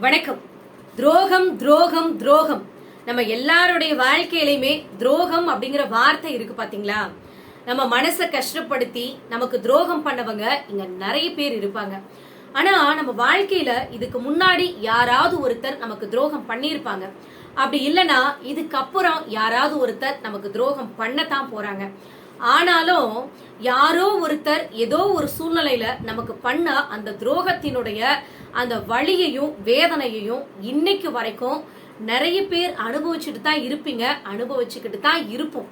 வணக்கம். துரோகம் துரோகம் துரோகம். நம்ம எல்லாருடைய வாழ்க்கையிலையுமே துரோகம் அப்படிங்கிற வார்த்தை இருக்கு பாத்தீங்களா? நம்ம மனசை கஷ்டப்படுத்தி நமக்கு துரோகம் பண்ணவங்க இங்க நிறைய பேர் இருப்பாங்க. ஆனா நம்ம வாழ்க்கையில இதுக்கு முன்னாடி யாராவது ஒருத்தர் நமக்கு துரோகம் பண்ணியிருப்பாங்க. அப்படி இல்லைன்னா இதுக்கப்புறம் யாராவது ஒருத்தர் நமக்கு துரோகம் பண்ணத்தான் போறாங்க. ஆனாலும் யாரோ ஒருத்தர் ஏதோ ஒரு சூழ்நிலையில நமக்கு பண்ண அந்த துரோகத்தினுடைய அந்த வழியையும் வேதனையையும் இன்னைக்கு வரைக்கும் நிறைய பேர் அனுபவிச்சுட்டு தான் இருப்பீங்க அனுபவிச்சுக்கிட்டு தான் இருப்போம்.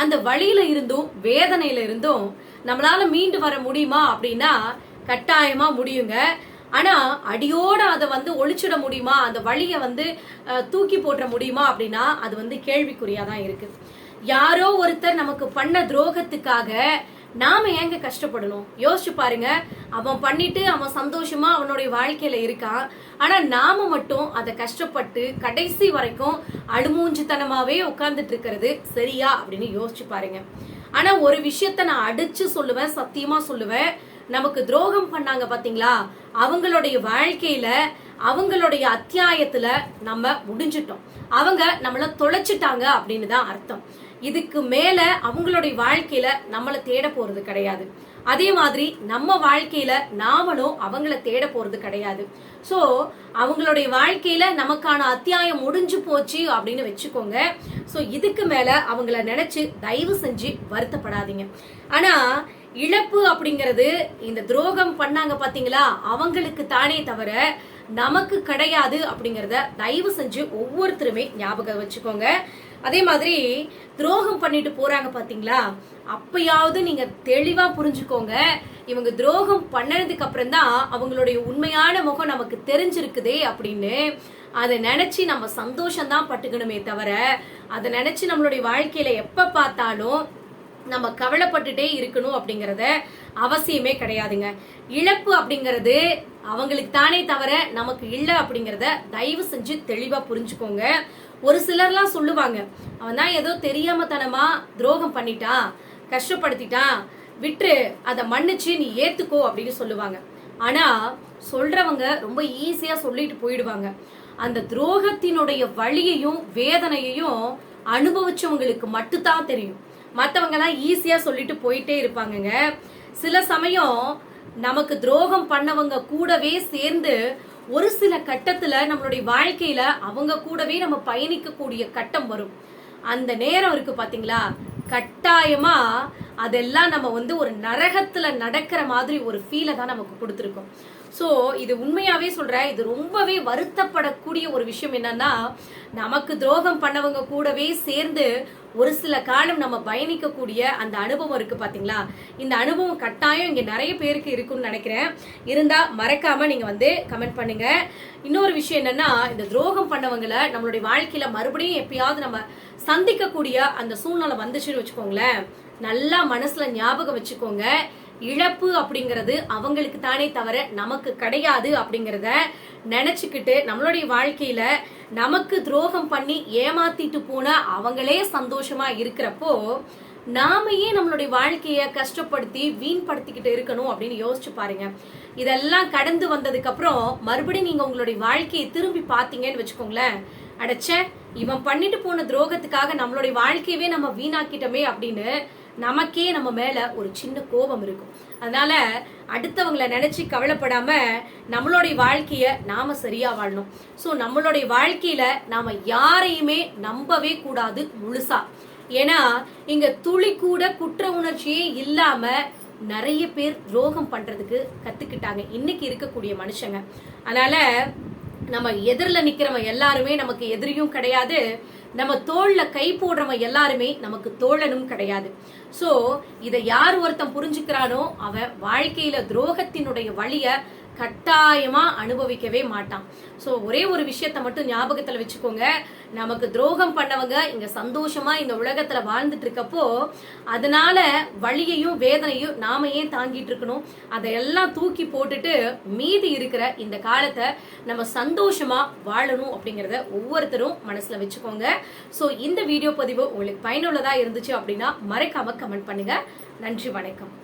அந்த வழியில இருந்தும் வேதனையில இருந்தும் நம்மளால மீண்டு வர முடியுமா அப்படின்னா கட்டாயமா முடியுங்க. ஆனா அடியோட அதை வந்து ஒழிச்சிட முடியுமா? அந்த வழியை வந்து தூக்கி போட்டுற முடியுமா அப்படின்னா அது வந்து கேள்விக்குறியா தான் இருக்கு. யாரோ ஒருத்தர் நமக்கு பண்ண துரோகத்துக்காக நாம ஏங்க கஷ்டப்படணும்? யோசிச்சு பாருங்க. அவன் பண்ணிட்டு அவன் சந்தோஷமா அவனுடைய வாழ்க்கையில இருக்கான். ஆனா நாம மட்டும் அதை கஷ்டப்பட்டு கடைசி வரைக்கும் அழுமூஞ்சித்தனமாவே உட்கார்ந்துட்டு இருக்கிறது சரியா அப்படின்னு யோசிச்சு பாருங்க. ஆனா ஒரு விஷயத்த நான் அடிச்சு சொல்லுவேன் சத்தியமா சொல்லுவேன். நமக்கு துரோகம் பண்ணாங்க பாத்தீங்களா? அவங்களுடைய வாழ்க்கையில அவங்களுடைய அத்தியாயத்துல நம்ம முடிஞ்சிட்டோம். அவங்க நம்மள தொலைச்சிட்டாங்க அப்படின்னு தான் அர்த்தம். இதுக்கு மேல அவங்களுடைய வாழ்க்கையில நம்மளை தேட போறது கிடையாது. அதே மாதிரி நம்ம வாழ்க்கையில நாமளும் அவங்கள தேட போறது கிடையாது. சோ அவங்களுடைய வாழ்க்கையில நமக்கான அத்தியாயம் முடிஞ்சு போச்சு அப்படின்னு வச்சுக்கோங்க. சோ இதுக்கு மேல அவங்கள நினைச்சு தயவு செஞ்சு வருத்தப்படாதீங்க. ஆனா இழப்பு அப்படிங்கிறது இந்த துரோகம் பண்ணாங்க பாத்தீங்களா? அவங்களுக்கு தானே தவிர நமக்கு கிடையாது அப்படிங்கறத தயவு செஞ்சு ஒவ்வொருத்தருமே ஞாபகம் வச்சுக்கோங்க. அதே மாதிரி துரோகம் பண்ணிட்டு போறாங்க பாத்தீங்களா? அப்பயாவது நீங்க தெளிவா புரிஞ்சுக்கோங்க. இவங்க துரோகம் பண்ணதுக்கு அப்புறம் தான் அவங்களுடைய உண்மையான முகம் நமக்கு தெரிஞ்சிருக்குதே அப்படின்னு. அதை நினைச்சு நம்ம சந்தோஷம் தான் பட்டுக்கணுமே தவிர அதை நினைச்சு நம்மளுடைய வாழ்க்கையில எப்ப பார்த்தாலும் நம்ம கவலைப்பட்டுட்டே இருக்கணும் அப்படிங்கறத அவசியமே கிடையாதுங்க. இழப்பு அப்படிங்கிறது அவங்களுக்கு தானே தவிர நமக்கு இல்லை அப்படிங்கறத தயவு செஞ்சு தெளிவா புரிஞ்சுக்கோங்க. ஒரு சிலர்லாம் சொல்லுவாங்க. அவன் தான் ஏதோ தெரியாமத்தனமா துரோகம் பண்ணிட்டான் கஷ்டப்படுத்திட்டான் விட்டு அதை மன்னிச்சு நீ ஏத்துக்கோ அப்படின்னு சொல்லுவாங்க. ஆனா சொல்றவங்க ரொம்ப ஈஸியா சொல்லிட்டு போயிடுவாங்க. அந்த துரோகத்தினுடைய வழியையும் வேதனையையும் அனுபவிச்சவங்களுக்கு மட்டும்தான் தெரியும். மத்தவங்க எல்லாம் ஈஸியா சொல்லிட்டு போயிட்டே இருப்பாங்கங்க. சில சமயம் நமக்கு துரோகம் பண்ணவங்க கூடவே சேர்ந்து ஒரு சில கட்டத்துல நம்மளுடைய வாழ்க்கையில அவங்க கூடவே நம்ம பயணிக்கக்கூடிய கட்டம் வரும். அந்த நேரம் இருக்கு பாத்தீங்களா? கட்டாயமா அதெல்லாம் நம்ம வந்து ஒரு நரகத்துல நடக்கிற மாதிரி ஒரு ஃபீலை தான் நமக்கு கொடுத்துருக்கோம். ஸோ இது உண்மையாவே சொல்றேன் இது ரொம்பவே வருத்தப்படக்கூடிய ஒரு விஷயம் என்னன்னா நமக்கு துரோகம் பண்ணவங்க கூடவே சேர்ந்து ஒரு சில காலம் நம்ம பயணிக்கக்கூடிய அந்த அனுபவம் இருக்கு பாத்தீங்களா? இந்த அனுபவம் கட்டாயம் இங்க நிறைய பேருக்கு இருக்குன்னு நினைக்கிறேன். இருந்தா மறக்காம நீங்க வந்து கமெண்ட் பண்ணுங்க. இன்னொரு விஷயம் என்னன்னா இந்த துரோகம் பண்ணவங்களை நம்மளுடைய வாழ்க்கையில மறுபடியும் எப்பயாவது நம்ம சந்திக்கக்கூடிய அந்த சூழ்நிலை வந்துச்சுன்னு வச்சுக்கோங்களேன். நல்லா மனசுல ஞாபகம் வச்சுக்கோங்க. இழப்பு அப்படிங்கிறது அவங்களுக்கு தானே தவிர நமக்கு கிடையாது அப்படிங்கிறத நினச்சிக்கிட்டு நம்மளுடைய வாழ்க்கையில நமக்கு துரோகம் பண்ணி ஏமாத்திட்டு போன அவங்களே சந்தோஷமா இருக்கிறப்போ நாம ஏன் நம்மளுடைய வாழ்க்கையை கஷ்டப்படுத்தி வீண்படுத்திக்கிட்டு இருக்கணும் அப்படின்னு யோசிச்சு பாருங்க. இதெல்லாம் கடந்து வந்ததுக்கு அப்புறம் மறுபடியும் நீங்க உங்களுடைய வாழ்க்கையை திரும்பி பாத்தீங்கன்னு வச்சுக்கோங்களேன். அடைச்ச இவன் பண்ணிட்டு போன துரோகத்துக்காக நம்மளுடைய வாழ்க்கையவே நம்ம வீணாக்கிட்டோமே அப்படின்னு நமக்கே நம்ம மேலே ஒரு சின்ன கோபம் இருக்கும். அதனால அடுத்தவங்கள நினைச்சு கவலைப்படாம நம்மளுடைய வாழ்க்கைய நாம சரியா வாழணும். ஸோ நம்மளுடைய வாழ்க்கையில நாம யாரையுமே நம்பவே கூடாது முழுசா. ஏன்னா இங்க துளி கூட குற்ற உணர்ச்சியே இல்லாம நிறைய பேர் துரோகம் பண்றதுக்கு கத்துக்கிட்டாங்க. இன்னைக்கு இருக்கக்கூடிய மனுஷங்க. அதனால நம்ம எதிரில் நிற்கிறவங்க எல்லாருமே நமக்கு எதிரியும் கிடையாது. நம்ம தோல்ல கை போடுறவன் எல்லாருமே நமக்கு தோழனும் கிடையாது. சோ இதை யார் ஒருத்தன் புரிஞ்சுக்கிறானோ அவன் வாழ்க்கையில துரோகத்தினுடைய வழிய கட்டாயமாக அனுபவிக்கவே மாட்டான். ஸோ ஒரே ஒரு விஷயத்த மட்டும் ஞாபகத்தில் வச்சுக்கோங்க. நமக்கு துரோகம் பண்ணவங்க இங்கே சந்தோஷமாக இந்த உலகத்தில் வாழ்ந்துட்டு இருக்கப்போ அதனால வழியையும் வேதனையும் நாம ஏன் தாங்கிட்டு இருக்கணும் அதையெல்லாம் தூக்கி போட்டுட்டு மீதி இருக்கிற இந்த காலத்தை நம்ம சந்தோஷமாக வாழணும் அப்படிங்கிறத ஒவ்வொருத்தரும் மனசில் வச்சுக்கோங்க. ஸோ இந்த வீடியோ பதிவு உங்களுக்கு பயனுள்ளதாக இருந்துச்சு அப்படின்னா மறக்காம கமெண்ட் பண்ணுங்க. நன்றி வணக்கம்.